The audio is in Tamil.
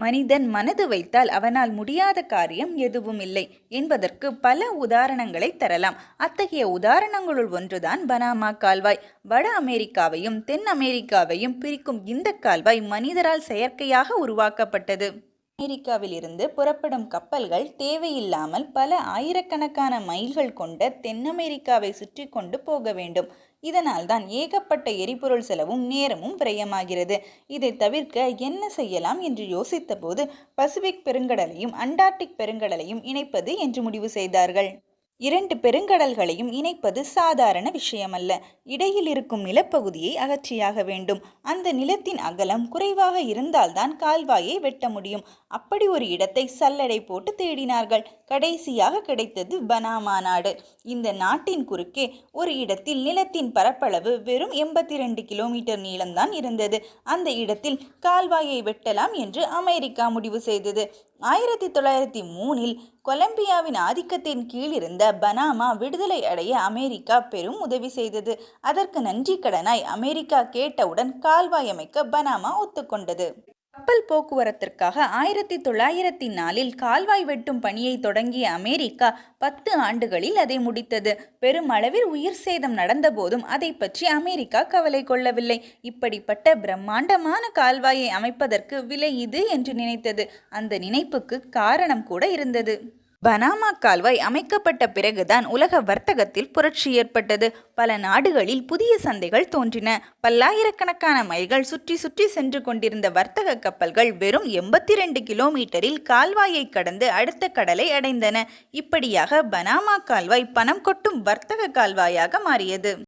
மனிதன் மனது வைத்தால் அவனால் முடியாத காரியம் எதுவும் இல்லை என்பதற்கு பல உதாரணங்களை தரலாம். அத்தகைய உதாரணங்களுள் ஒன்றுதான் பனாமா கால்வாய். வட அமெரிக்காவையும் தென் அமெரிக்காவையும் பிரிக்கும் இந்த கால்வாய் மனிதரால் செயற்கையாக உருவாக்கப்பட்டது. அமெரிக்காவில் இருந்து புறப்படும் கப்பல்கள் தேவையில்லாமல் பல ஆயிரக்கணக்கான மைல்கள் கொண்ட தென் அமெரிக்காவை சுற்றி கொண்டு போக வேண்டும். இதனால் தான் ஏகப்பட்ட எரிபொருள் செலவும் நேரமும் விரயமாகிறது. இதை தவிர்க்க என்ன செய்யலாம் என்று யோசித்தபோது பசிபிக் பெருங்கடலையும் அண்டார்டிக் பெருங்கடலையும் இணைப்பது என்று முடிவு செய்தார்கள். இரண்டு பெருங்கடல்களையும் இணைப்பது சாதாரண விஷயமல்ல. இடையில் இருக்கும் நிலப்பகுதியை அகற்றியாக வேண்டும். அந்த நிலத்தின் அகலம் குறைவாக இருந்தால்தான் கால்வாயை வெட்ட முடியும். அப்படி ஒரு இடத்தை சல்லடை போட்டு தேடினார்கள். கடைசியாக கிடைத்தது பனாமா நாடு. இந்த நாட்டின் குறுக்கே ஒரு இடத்தில் நிலத்தின் பரப்பளவு வெறும் எண்பத்தி ரெண்டு கிலோமீட்டர் நீளம்தான் இருந்தது. அந்த இடத்தில் கால்வாயை வெட்டலாம் என்று அமெரிக்கா முடிவு செய்தது. ஆயிரத்தி தொள்ளாயிரத்தி மூணில் கொலம்பியாவின் ஆதிக்கத்தின் கீழ் இருந்த பனாமா விடுதலை அடைய அமெரிக்கா பெரும் உதவி செய்தது. அதற்கு நன்றி கடனாய் அமெரிக்கா கேட்டவுடன் கால்வாய் அமைக்க பனாமா ஒத்துக்கொண்டது. கப்பல் போக்குவரத்திற்காக ஆயிரத்தி தொள்ளாயிரத்தி நாலில் கால்வாய் வெட்டும் பணியை தொடங்கிய அமெரிக்கா பத்து ஆண்டுகளில் அதை முடித்தது. பெருமளவில் உயிர் சேதம் நடந்தபோதும் அதை பற்றி அமெரிக்கா கவலை கொள்ளவில்லை. இப்படிப்பட்ட பிரம்மாண்டமான கால்வாயை அமைப்பதற்கு விலை இது என்று நினைத்தது. அந்த நினைப்புக்கு காரணம் கூட இருந்தது. பனாமா கால்வாய் அமைக்கப்பட்ட பிறகுதான் உலக வர்த்தகத்தில் புரட்சி ஏற்பட்டது. பல நாடுகளில் புதிய சந்தைகள் தோன்றின. பல்லாயிரக்கணக்கான மைல்கள் சுற்றி சுற்றி சென்று கொண்டிருந்த வர்த்தக கப்பல்கள் வெறும் எண்பத்தி ரெண்டு கிலோமீட்டரில் கால்வாயை கடந்து அடுத்த கடலை அடைந்தன. இப்படியாக பனாமா கால்வாய் பணம் கொட்டும் வர்த்தக கால்வாயாக மாறியது.